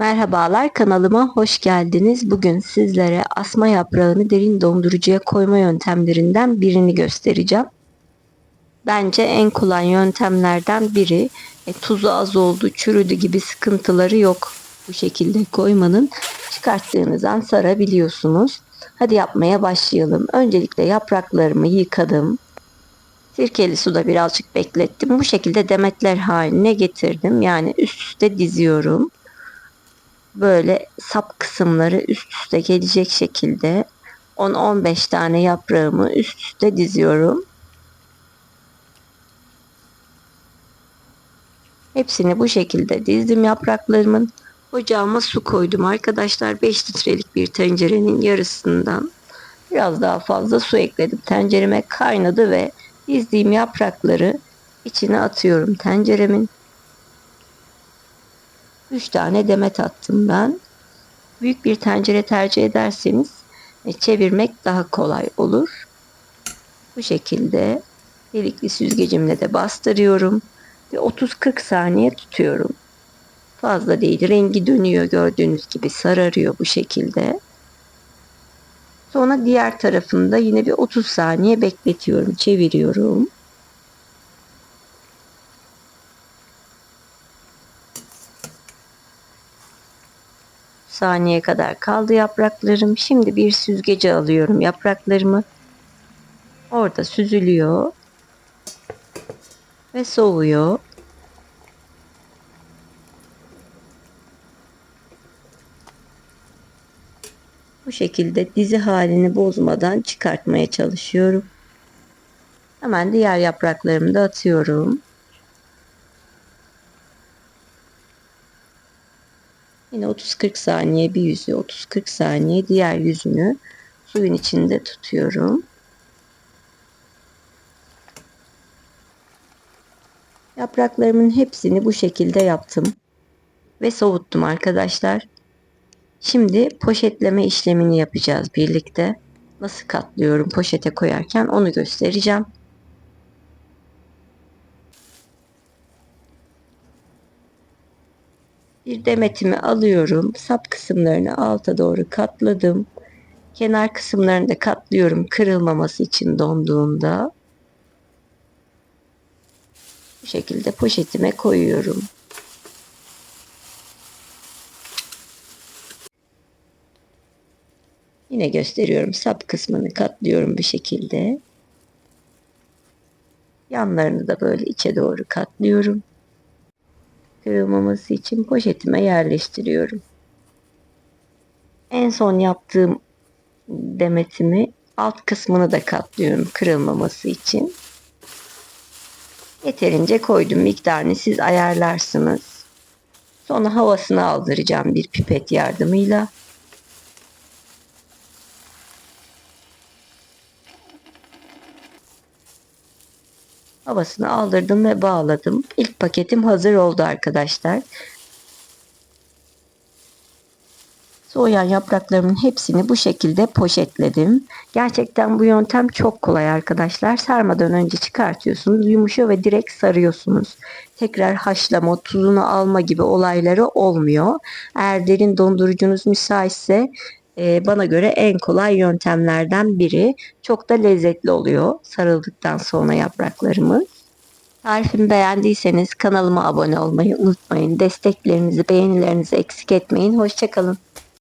Merhabalar kanalıma hoş geldiniz. Bugün sizlere asma yaprağını derin dondurucuya koyma yöntemlerinden birini göstereceğim. Bence en kolay yöntemlerden biri. E, tuzu az oldu, çürüdü gibi sıkıntıları yok. Bu şekilde koymanın çıkarttığınız an sarabiliyorsunuz. Hadi yapmaya başlayalım. Öncelikle yapraklarımı yıkadım. Sirkeli suda birazcık beklettim. Bu şekilde demetler haline getirdim. Yani üst üste diziyorum böyle sap kısımları üst üste gelecek şekilde 10-15 tane yaprağımı üst üste diziyorum. Hepsini bu şekilde dizdim yapraklarımın. Ocağıma su koydum arkadaşlar. 5 litrelik bir tencerenin yarısından biraz daha fazla su ekledim. Tencereme kaynadı ve dizdiğim yaprakları içine atıyorum tenceremin. 3 tane demet attım ben. Büyük bir tencere tercih ederseniz e, çevirmek daha kolay olur. Bu şekilde delikli süzgecimle de bastırıyorum ve 30-40 saniye tutuyorum. Fazla değil rengi dönüyor gördüğünüz gibi sararıyor bu şekilde. Sonra diğer tarafında yine bir 30 saniye bekletiyorum çeviriyorum. Saniye kadar kaldı yapraklarım. Şimdi bir süzgece alıyorum yapraklarımı. Orada süzülüyor. Ve soğuyor. Bu şekilde dizi halini bozmadan çıkartmaya çalışıyorum. Hemen diğer yapraklarımı da atıyorum. Yine 30-40 saniye bir yüzü, 30-40 saniye diğer yüzünü suyun içinde tutuyorum. Yapraklarımın hepsini bu şekilde yaptım ve soğuttum arkadaşlar. Şimdi poşetleme işlemini yapacağız birlikte. Nasıl katlıyorum poşete koyarken onu göstereceğim. Bir demetimi alıyorum. Sap kısımlarını alta doğru katladım. Kenar kısımlarını da katlıyorum kırılmaması için donduğunda. Bu şekilde poşetime koyuyorum. Yine gösteriyorum. Sap kısmını katlıyorum bir şekilde. Yanlarını da böyle içe doğru katlıyorum kırılmaması için poşetime yerleştiriyorum. En son yaptığım demetimi alt kısmını da katlıyorum kırılmaması için. Yeterince koydum miktarını siz ayarlarsınız. Sonra havasını aldıracağım bir pipet yardımıyla. Havasını aldırdım ve bağladım. İlk paketim hazır oldu arkadaşlar. Soğuyan yapraklarımın hepsini bu şekilde poşetledim. Gerçekten bu yöntem çok kolay arkadaşlar. Sarmadan önce çıkartıyorsunuz, yumuşuyor ve direkt sarıyorsunuz. Tekrar haşlama, tuzunu alma gibi olayları olmuyor. Eğer derin dondurucunuz müsaitse e, bana göre en kolay yöntemlerden biri. Çok da lezzetli oluyor sarıldıktan sonra yapraklarımız. Tarifimi beğendiyseniz kanalıma abone olmayı unutmayın. Desteklerinizi, beğenilerinizi eksik etmeyin. Hoşçakalın.